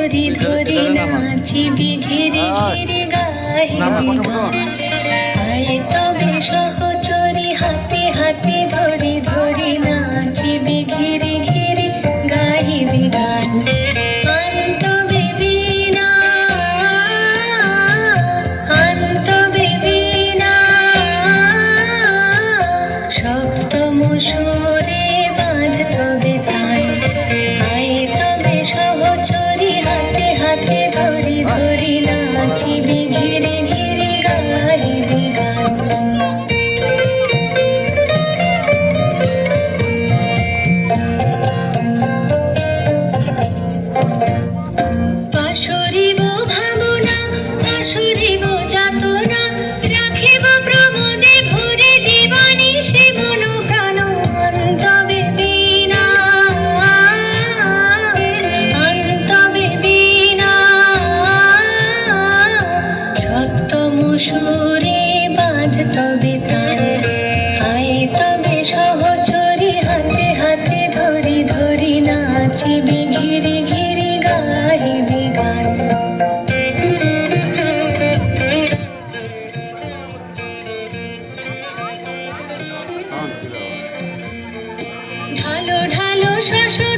ধরি ধরি নাচিবি ঘিরে ঘিরে গাহিবি গান আয় তবে সহ শাসন